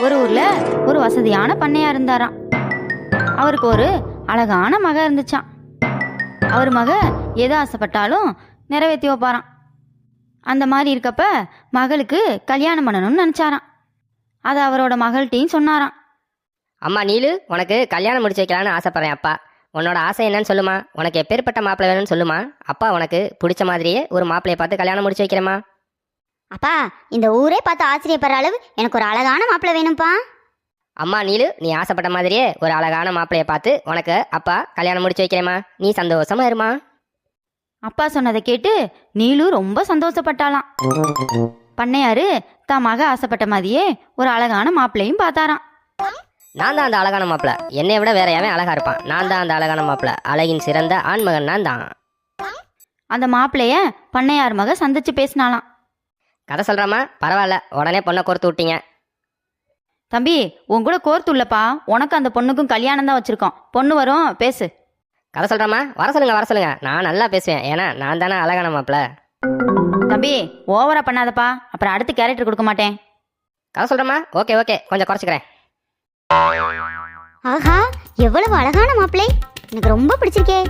ஒரு ஊர்ல ஒரு வசதியான பண்ணையா இருந்தாராம். அவருக்கு ஒரு அழகான மக இருந்துச்சான் அவர் மக எது ஆசைப்பட்டாலும் நிறைவேற்றி வைப்பாராம். அந்த மாதிரி இருக்கப்ப மகளுக்கு கல்யாணம் பண்ணணும்னு நினச்சாராம். அதை அவரோட மகள்கிட்டையும் சொன்னாராம். அம்மா நீலு உனக்கு கல்யாணம் முடிச்சு வைக்கலான்னு ஆசைப்பட்றேன் அப்பா. உன்னோட ஆசை என்னன்னு சொல்லுமா? உனக்கு எப்பேற்பட்ட மாப்பிள்ளை வேணும்னு சொல்லுமா? அப்பா உனக்கு பிடிச்ச மாதிரியே ஒரு மாப்பிள்ளையை பார்த்து கல்யாணம் முடிச்சு வைக்கிறேம்மா. அப்பா இந்த ஊரே பார்த்து ஆச்சரியப்படுற அளவு எனக்கு ஒரு அழகான மாப்பிள்ளை வேணும்ப்பா அம்மா நீலு நீ ஆசைப்பட்ட மாதிரியே ஒரு அழகான மாப்பிள்ளைய பார்த்து உனக்கு அப்பா கல்யாணம் முடிச்சு வைக்கிறேம்மா. நீ சந்தோஷமா இருமா. அப்பா சொன்னதை கேட்டு நீலு ரொம்ப சந்தோஷப்பட்டாளாம். பண்ணையாரு தான் மக ஆசைப்பட்ட மாதிரியே ஒரு அழகான மாப்பிள்ளையும் பார்த்தாராம். நான் தான் அந்த அழகான மாப்பிள்ளை. என்னை விட வேற எவன் அழகா இருப்பான்? நான் தான் அந்த அழகான மாப்பிள்ளை. அழகின் சிறந்த ஆண்மகன் நான் தான். அந்த மாப்பிள்ளைய பண்ணையார் மக சந்திச்சு பேசினாலாம் கதை சொல்றாமா? பரவாயில்ல. உடனே பொண்ணை கோர்த்து விட்டீங்க. தம்பி உன் கூட கோர்த்துள்ளப்பா உனக்கு அந்த பொண்ணுக்கும் கல்யாணம் தான் வச்சிருக்கோம். பொண்ணு வரும் பேசு. கதை சொல்றாமா? வர சொல்லுங்க வர சொல்லுங்க. நான் நல்லா பேசுவேன். ஏன்னா நான் தானே அழகான மாப்பிள்ளை. தம்பி ஓவரா பண்ணாதப்பா. அப்புறம் அடுத்து கேரக்டர் கொடுக்க மாட்டேன். கதை சொல்றமா? Okay okay. கொஞ்சம் குறைச்சிக்கிறேன். ஆஹா எவ்வளவு அழகான மாப்பிள்ளை. எனக்கு ரொம்ப பிடிச்சிருக்கே.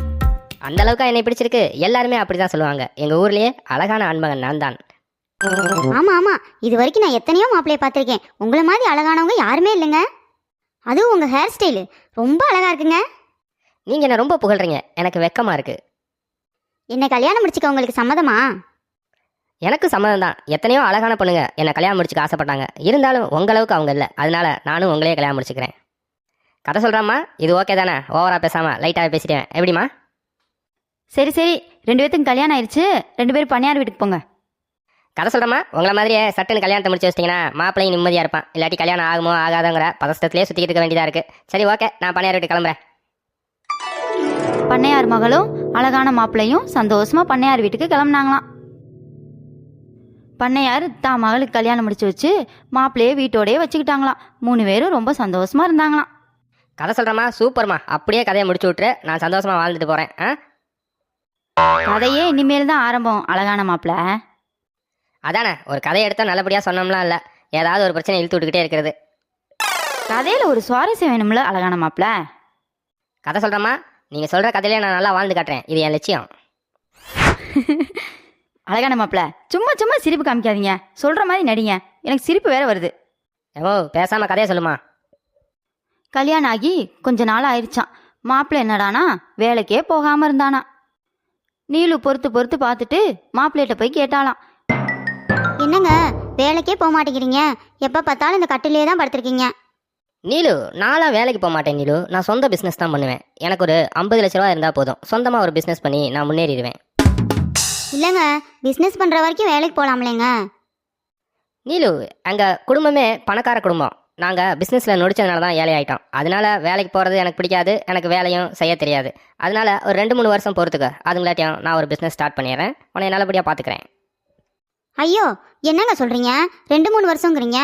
அந்த அளவுக்கு என்னை பிடிச்சிருக்கு? எல்லாருமே அப்படிதான் சொல்லுவாங்க. எங்க ஊர்லயே அழகான ஆண்மகன் நான் தான் ஆமா ஆமா இது வரைக்கும் நான் எத்தனையோ மாப்பிள்ளைய பார்த்துருக்கேன். உங்களை மாதிரி அழகானவங்க யாருமே இல்லைங்க. அதுவும் உங்க ஹேர் ஸ்டைலு ரொம்ப அழகா இருக்குங்க. நீங்க என்ன ரொம்ப புகழ்றீங்க. எனக்கு வெக்கமா இருக்கு. என்னை கல்யாணம் முடிச்சுக்க உங்களுக்கு சம்மதமா? எனக்கு சம்மதம் தான். எத்தனையோ அழகான பொண்ணுங்க என்னை கல்யாணம் முடிச்சுக்க ஆசைப்பட்டாங்க. இருந்தாலும் உங்க அளவுக்கு அவங்க இல்லை. அதனால நானும் உங்களையே கல்யாணம் முடிச்சுக்கிறேன். கதை சொல்றாம்மா. இது ஓகே தானே? ஓவரா பேசாம லைட்டாக பேசிட்டேன். எப்படிமா சரி சரி. ரெண்டு பேத்துக்கும் கல்யாணம் ஆயிடுச்சு ரெண்டு பேரும் பண்ணையார் வீட்டுக்கு போங்க. கதை சொல்றமா உங்களை மாதிரியே சட்டுன்னு கல்யாணத்தை முடிச்சு வச்சிட்டிங்கன்னா மாப்பிள்ளையும் நிம்மதியா இருப்பான். இல்லாட்டி கல்யாணம் ஆகுமோ ஆகாதங்கிற பதஷ்டத்திலே சுத்திக்கிட்டு இருக்க வேண்டியதா இருக்கு. சரி ஓகே. நான் பணியார் வீட்டு கிளம்புறேன். பண்ணையார் மகளும் அழகான மாப்பிள்ளையும் சந்தோஷமா பண்ணையார் வீட்டுக்கு கிளம்புனாங்களாம். பண்ணையார் தான் மகளுக்கு கல்யாணம் முடிச்சு வச்சு மாப்பிள்ளையே வீட்டோடயே வச்சுக்கிட்டாங்களாம். மூணு பேரும் ரொம்ப சந்தோஷமா இருந்தாங்களாம். கதை சொல்றமா சூப்பர்மா. அப்படியே கதையை முடிச்சு விட்டுரு. நான் சந்தோஷமா வாழ்ந்துட்டு போறேன். ஆ? கதையே இனிமேல் தான் ஆரம்பம் அழகான மாப்பிள்ளை. அதானே ஒரு கதையை எடுத்தா நல்லபடியா சொன்னோம்லாம் இல்ல ஏதாவது ஒரு பிரச்சனை இழுத்து விட்டுக்கிட்டே இருக்கிறது. கதையில ஒரு சுவாரஸ்யம் வேணும்ல அழகான மாப்பிள்ளை கதை சொல்றமா நீங்க சொல்ற கதையிலே நான் நல்லா வாழ்ந்து காட்டுறேன். இது என் லட்சியம். அழகான மாப்பிள்ளை சும்மா சும்மா சிரிப்பு காமிக்காதீங்க. சொல்ற மாதிரி நடிங்க. எனக்கு சிரிப்பு வேற வருது. ஏமோ பேசாம கதையை சொல்லுமா. கல்யாணம் ஆகி கொஞ்ச நாள் ஆயிடுச்சான் மாப்பிள்ளை என்னடானா வேலைக்கே போகாம இருந்தானா. நீலு பொறுத்து பொறுத்து பார்த்துட்டு மாப்பிள்ளைகிட்ட போய் கேட்டாளாம். என்னங்க? வேலைக்கே போக மாட்டேங்கிறீங்க. எப்போ பார்த்தாலும் இந்த கட்டிலே தான் படுத்திருக்கீங்க. நீலு நான்லாம் வேலைக்கு போக மாட்டேன் நீலு. நான் சொந்த பிஸ்னஸ் தான் பண்ணுவேன். எனக்கு ஒரு ஐம்பது லட்ச ரூபா இருந்தால் போதும். சொந்தமாக ஒரு பிஸ்னஸ் பண்ணி நான் முன்னேறிடுவேன். இல்லைங்க. பிஸ்னஸ் பண்ணுற வரைக்கும் வேலைக்கு போகலாம்லேங்க நீலு எங்கள் குடும்பமே பணக்கார குடும்பம். நாங்கள் பிஸ்னஸில் நொடிச்சதுனால தான் ஏழை ஆயிட்டோம். அதனால வேலைக்கு போகிறது எனக்கு பிடிக்காது. எனக்கு வேலையும் செய்ய தெரியாது. அதனால ஒரு ரெண்டு மூணு வருஷம் பொறுத்துக்க. அதுங்களாட்டியும் நான் ஒரு பிஸ்னஸ் ஸ்டார்ட் பண்ணிடுறேன். உன்னை நல்லபடியாக பார்த்துக்கிறேன் ஐயோ என்னங்க சொல்கிறீங்க ரெண்டு மூணு வருஷங்கிறீங்க?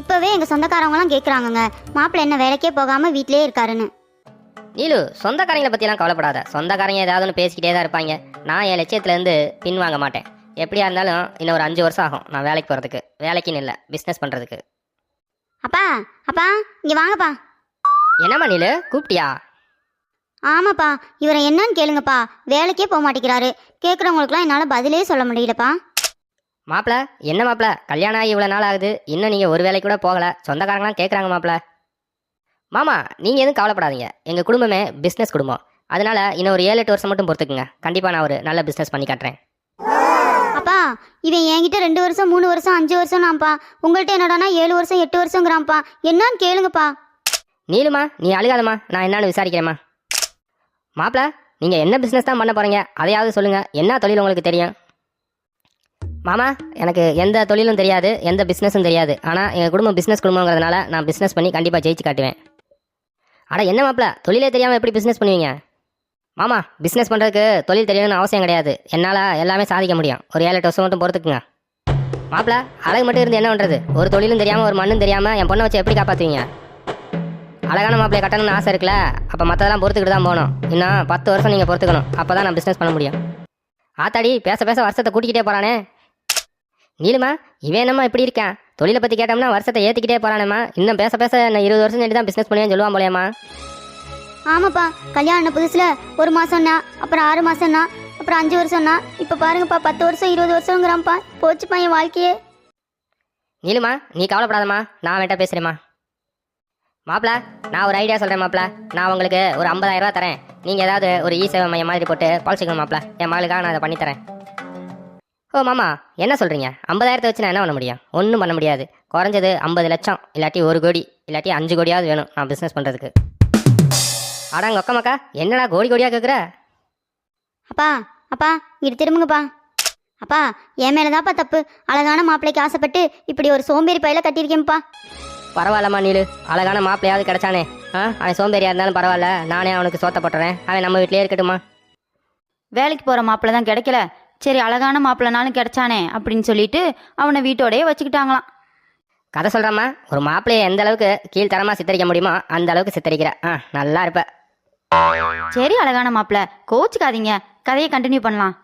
இப்போவே எங்கள் சொந்தக்காரவங்களாம் கேட்குறாங்கங்க மாப்பிள்ளை என்ன வேலைக்கே போகாமல் வீட்டிலே இருக்காருன்னு. நீலு சொந்தக்காரங்களை பற்றிலாம் கவலைப்படாத. சொந்தக்காரங்க ஏதாவது ஒன்று பேசிக்கிட்டே தான் இருப்பாங்க. நான் என் லட்சியத்துலேருந்து பின் வாங்க மாட்டேன். எப்படியா இருந்தாலும் இன்னும் ஒரு அஞ்சு வருஷம் ஆகும் நான் வேலைக்கு போகிறதுக்கு வேலைக்குன்னு இல்லை பிஸ்னஸ் பண்ணுறதுக்கு அப்பா அப்பா இங்கே வாங்கப்பா. என்னம்மா நீலு கூப்பிட்டியா? ஆமாப்பா இவரை என்னன்னு கேளுங்கப்பா. வேலைக்கே போக மாட்டேங்கிறாரு. கேட்குறவங்களுக்குலாம் என்னால் பதிலே சொல்ல முடியலப்பா. மாப்பிள என்ன மாப்பிள கல்யாணம் ஆகி இவ்வளோ நாள் ஆகுது. இன்னும் நீங்கள் ஒரு வேலைக்கு கூட போகலை. சொந்தக்காரங்களாம் கேட்குறாங்க மாப்பிள மாமா நீங்கள் எதுவும் கவலைப்படாதீங்க. எங்கள் குடும்பமே பிஸ்னஸ் குடும்பம். அதனால இன்னும் ஒரு ஏழு எட்டு வருஷம் மட்டும் பொறுத்துக்குங்க. கண்டிப்பாக நான் ஒரு நல்ல பிஸ்னஸ் பண்ணி காட்டுறேன். அப்பா இவன் என்கிட்ட ரெண்டு வருஷம் மூணு வருஷம் அஞ்சு வருஷம் நான்ப்பா உங்கள்கிட்ட என்னடானா ஏழு வருஷம் எட்டு வருஷங்கிறான்ப்பா என்னன்னு கேளுங்கப்பா. நீலுமா நீ அழுகாதம்மா. நான் என்னன்னு விசாரிக்கிறேம்மா. மாப்பிள நீங்கள் என்ன பிஸ்னஸ் தான் பண்ண போகிறீங்க அதையாவது சொல்லுங்கள் என்ன தொழில் உங்களுக்கு தெரியும்? மாமா எனக்கு எந்த தொழிலும் தெரியாது எந்த பிஸ்னஸும் தெரியாது. ஆனால் எங்கள் குடும்பம் பிஸ்னஸ் குடும்பங்கிறதுனால நான் பிஸ்னஸ் பண்ணி கண்டிப்பாக ஜெயிச்சு காட்டுவேன். ஆனால் என்ன மாப்பிள? தொழிலே தெரியாமல் எப்படி பிஸ்னஸ் பண்ணுவீங்க? மாமா பிஸ்னஸ் பண்ணுறதுக்கு தொழில் தெரியணும்னு அவசியம் கிடையாது. என்னால் எல்லாமே சாதிக்க முடியும். ஒரு ஏழு எட்டு வருஷம் மட்டும் பொறுத்துக்குங்க. மாப்பிள அழகு மட்டும் இருந்து என்ன பண்ணுறது ஒரு தொழிலும் தெரியாமல் ஒரு மண்ணும் தெரியாமல் என் பொண்ணை வச்சு எப்படி காப்பாற்றுவீங்க அழகான மாப்பிளைய கட்டணும்னு ஆசை இருக்குல்ல அப்போ மற்றதெல்லாம் பொறுத்துக்கிட்டு தான் போகணும். இன்னும் பத்து வருஷம் நீங்கள் பொறுத்துக்கணும். அப்போ தான் நான் பிஸ்னஸ் பண்ண முடியும். ஆத்தாடி பேச பேச வருஷத்தை கூட்டிக்கிட்டே போகிறானே நீலுமா இவன் என்னம்மா இப்படி இருக்கான் தொழிலை பற்றி கேட்டோம்னா வருஷத்தை ஏற்றிக்கிட்டே போகிறானேம்மா இன்னும் பேச பேச நான் இருபது வருஷம் சொல்லி தான் பிஸ்னஸ் பண்ணுவேன்னு சொல்லுவான் போலேம்மா ஆமாப்பா கல்யாணம் புதுசுல ஒரு மாசம்னா அப்புறம் ஆறு மாசம்னா அப்புறம் அஞ்சு வருஷம்னா இப்ப பாருங்கப்பா பத்து வருஷம் இருபது வருஷங்கிறான்ப்பா போச்சுப்பா என் வாழ்க்கையே. நீலுமா நீ கவலைப்படாதம்மா நான் அவன்கிட்ட பேசுகிறேம்மா மாப்பிள நான் ஒரு ஐடியா சொல்கிறேன் மாப்பிள. நான் உங்களுக்கு ஒரு 50000 ரூபா தரேன். நீங்கள் ஏதாவது ஒரு இ சேவை மையம் மாதிரி போட்டு பாலிச்சிக்கணும் மாப்பிள. என் மகளுக்காக நான் அதை பண்ணித்தரேன். ஓ மாமா என்ன சொல்கிறீங்க ஐம்பதாயிரத்தை வச்சு நான் என்ன பண்ண முடியும்? ஒன்றும் பண்ண முடியாது. குறைஞ்சது ஐம்பது லட்சம் இல்லாட்டி ஒரு கோடி இல்லாட்டி அஞ்சு கோடியாவது வேணும் நான் பிஸ்னஸ் பண்ணுறதுக்கு அடாங்க ஒக்கமாக்கா என்னடா கோடி கோடியாக கேட்குற அப்பா அப்பா இங்கிட்டு திரும்புங்கப்பா. அப்பா என் மேலதான்ப்பா தப்பு. அழகான மாப்பிள்ளைக்கு ஆசைப்பட்டு இப்படி ஒரு சோம்பேறி பையில கட்டியிருக்கேன்ப்பா. பரவாயில்லம்மா நீலு. அழகான மாப்பிளையாவது கிடைச்சானே. ஆ அவன் சோம்பேறியா இருந்தாலும் பரவாயில்ல. நானே அவனுக்கு சோத்த போட்டுறேன். அவன் நம்ம வீட்டிலேயே இருக்கட்டுமா வேலைக்கு போகிற மாப்பிள்ளை தான் கிடைக்கல. சரி அழகான மாப்பிள்ளைனாலும் கிடைச்சானே அப்படின்னு சொல்லிட்டு அவனை வீட்டோடயே வச்சுக்கிட்டாங்களாம். கதை சொல்கிறம்மா ஒரு மாப்பிளையை எந்த அளவுக்கு கீழ்த்தரமாக சித்தரிக்க முடியுமோ அந்த அளவுக்கு சித்தரிக்கிற. ஆ நல்லா இருப்ப. சரி அழகான மாப்பிள்ளை கோச்சுக்காதீங்க. கதையை கண்டினியூ பண்ணலாம்.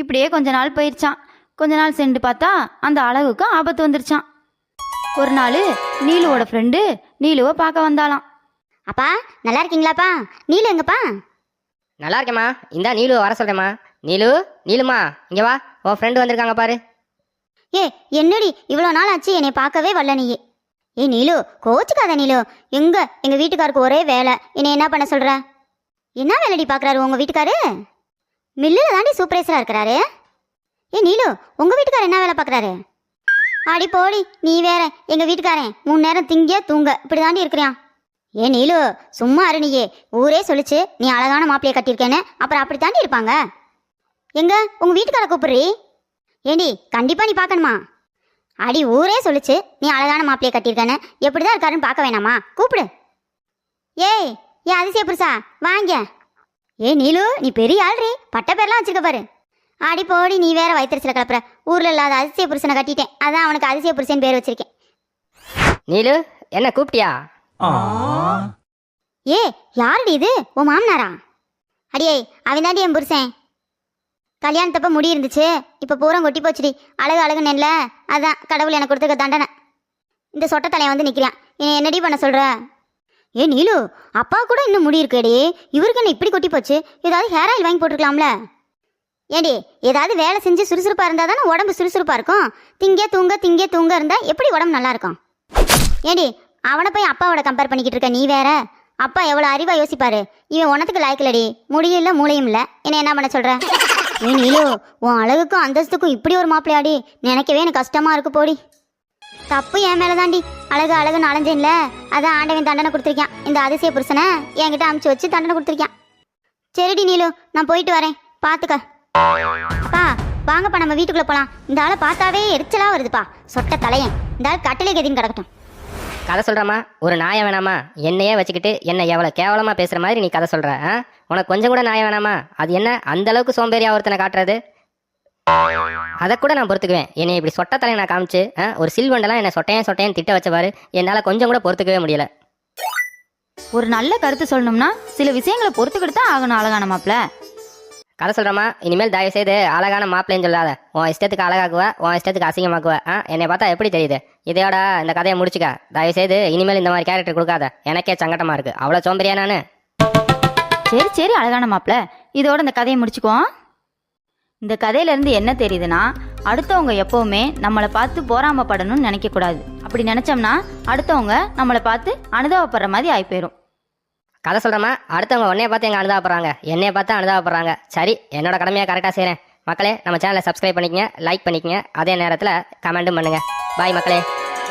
இப்படியே கொஞ்ச நாள் போயிருச்சான் கொஞ்ச நாள் சென்று பார்த்தா அந்த அழகுக்கும் ஆபத்து வந்துருச்சான் ஒரு நாள் நீலுவோட ஃப்ரெண்டு நீலுவை பார்க்க வந்தாளாம். அப்பா நல்லா இருக்கீங்களாப்பா? நீலு எங்கப்பா? நல்லா இருக்கேம்மா. இந்தா நீலு வர சொல்கிறேம்மா நீலு நீலுமா இங்கே வா. உன் ஃப்ரெண்டு வந்திருக்காங்க பாரு. ஏ என்னடி இவ்வளோ நாள் ஆச்சு என்னை பார்க்கவே வரல நீ ஏ நீலு கோச்சுக்காத நீலு. எங்க? எங்க வீட்டுக்காருக்கு ஒரே வேலை. என்னை என்ன பண்ண சொல்ற? என்ன வேலைடி பார்க்கறாரு உங்க வீட்டுக்காரு? மில்லில் தாண்டி சூப்பரைசராக இருக்கிறாரு? ஏ நீலு உங்க வீட்டுக்காரர் என்ன வேலை பார்க்குறாரு? அடி போடி நீ வேற. எங்க வீட்டுக்காரன் மூணு நேரம் திங்க தூங்க. இப்படி தாண்டி இருக்கிறான். ஏ நீலு சும்மா அருணியே ஊரே சொல்லிச்சு நீ அழகான மாப்பிளையை கட்டியிருக்கேன்னு. அப்புறம் அப்படி தாண்டி இருப்பாங்க. எங்க? உங்க வீட்டுக்கார கூப்பிடுறீ? ஏண்டி கண்டிப்பா நீ பார்க்கணுமா? அடி ஊரே சொல்லுச்சு. நீ அழகான மாப்பிளைய கட்டியிருக்கேன்னு. எப்படிதான் இருக்காருன்னு பார்க்க வேணாமா? கூப்பிடு. ஏய் ஏ அதிசய புருஷா வாங்க. ஏ நீலு நீ பெரிய ஆள்றி. பட்ட பேர்லாம் வச்சிருக்க பாரு. அடி போடி நீ வேற வயிற்றுல கிளப்புற. ஊர்ல இல்லாத அதிசய புருஷனை கட்டிட்டேன். அதான் அவனுக்கு அதிசய புருஷன் பேர் வச்சிருக்கேன். நீலு என்ன கூப்பிட்டியா? ஏ யாருடி இது? உன் மாமனாரா? அடியே அவன் தாண்டி என் புருஷன். கல்யாணத்தப்ப முடி இருந்துச்சு. இப்போ பூரம் கொட்டி போச்சுடி. அழகு அழகு நெல்ல. அதான் கடவுள் எனக்கு கொடுத்துக்க தண்டனை. இந்த சொட்ட தலையன் வந்து நிற்கிறான் என்னை என்னடி பண்ண சொல்கிற ஏ நீலு அப்பா கூட இன்னும் முடி இருக்கேடி. இவருக்கு என்ன இப்படி கொட்டி போச்சு? ஏதாவது ஹேர் ஆயில் வாங்கி போட்டுருக்கலாம்ல. ஏடி ஏதாவது வேலை செஞ்சு சுறுசுறுப்பாக இருந்தால் தானே உடம்பு சுறுசுறுப்பாக இருக்கும்? திங்கே தூங்க திங்கே தூங்க இருந்தால் எப்படி உடம்பு நல்லா இருக்கும்? ஏடி அவனை போய் அப்பாவோட கம்பேர் பண்ணிக்கிட்டு இருக்க நீ வேற? அப்பா எவ்வளோ அறிவாக யோசிப்பாரு. இவன் உனத்துக்கு லாய்க்கலடி முடியும் இல்லை மூளையும் இல்லை. என்ன என்ன பண்ண சொல்கிறேன் ஏ நீலு உன் அழகுக்கும் அந்தஸ்துக்கும் இப்படி ஒரு மாப்பிளையாடி நினைக்கவே எனக்கு கஷ்டமா இருக்கு போடி. தப்பு என் மேல தாண்டி அழகு அழகு அலைஞ்சேன்ல அதான் ஆண்டவன் தண்டனை கொடுத்துருக்கான். இந்த அதிசய புருஷனை என்கிட்ட அமுச்சு வச்சு தண்டனை கொடுத்துருக்கான். சரிடி நீலு நான் போயிட்டு வரேன். பார்த்துக்க பா வாங்கப்பா நம்ம வீட்டுக்குள்ள போலாம். இந்த ஆளை பார்த்தாவே எரிச்சலா வருதுப்பா. சொட்ட தலையன். இந்த ஆள் கட்டிலே கதின்னு கிடக்கட்டும். கதை சொல்கிறம்மா ஒரு நாயை வேணாமா? என்னையே வச்சுக்கிட்டு என்னை எவ்வளோ கேவலமாக பேசுகிற மாதிரி நீ கதை சொல்கிற ஆ? உனக்கு கொஞ்சம் கூட நாயை வேணாமா? அது என்ன? அந்த அளவுக்கு சோம்பேறியா ஒருத்தனை காட்டுறது? அதை கூட நான் பொறுத்துக்குவேன். என்னை இப்படி சொட்ட தலை நான் காமிச்சு ஒரு சில்வண்டெல்லாம் என்னை சொட்டையன் சொட்டையன் திட்ட வச்சவாரு என்னால் கொஞ்சம் கூட பொறுத்துக்கவே முடியல. ஒரு நல்ல கருத்து சொல்லணும்னா சில விஷயங்களை பொறுத்துக்கிட்டு தான் ஆகணும் அழகான மாப்பிள்ளை கதை சொல்கிறம்மா இனிமேல் தயவு செய்து அழகான மாப்பிள்ளைன்னு சொல்லாத. உன் இஷ்டத்துக்கு அழகாக்குவ உன் இஷ்டத்துக்கு அசிங்கமாக்குவ ஆ என்னை பார்த்தா எப்படி தெரியுது? இதையோட இந்த கதையை முடிச்சுக்க. தயவு செய்து இனிமேல் இந்த மாதிரி கேரக்டர் கொடுக்காத. எனக்கே சங்கட்டமாக இருக்குது அவ்வளோ சோம்பேறியா நான்? சரி சரி அழகான மாப்பிள்ளை இதோட இந்த கதையை முடிச்சுக்குவோம். இந்த கதையிலேருந்து என்ன தெரியுதுன்னா அடுத்தவங்க எப்போவுமே நம்மளை பார்த்து போராமப்படணும்னு நினைக்கக்கூடாது. அப்படி நினச்சோம்னா அடுத்தவங்க நம்மளை பார்த்து அனுதாபப்படுற மாதிரி ஆகி போயிடும் கதை சொல்கிறோமா அடுத்தவங்க உன்னைய பார்த்து எங்கள் அனுதாபப்படுறாங்க? என்னைய பார்த்து அனுதாபப்படுறாங்க. சரி என்னோட கடமையாக கரெக்டாக செய்கிறேன் மக்களே நம்ம சேனலை சப்ஸ்கிரைப் பண்ணிக்கங்க லைக் பண்ணிக்கங்க. அதே நேரத்தில் கமெண்ட்டும் பண்ணுங்கள் பாய் மக்களே.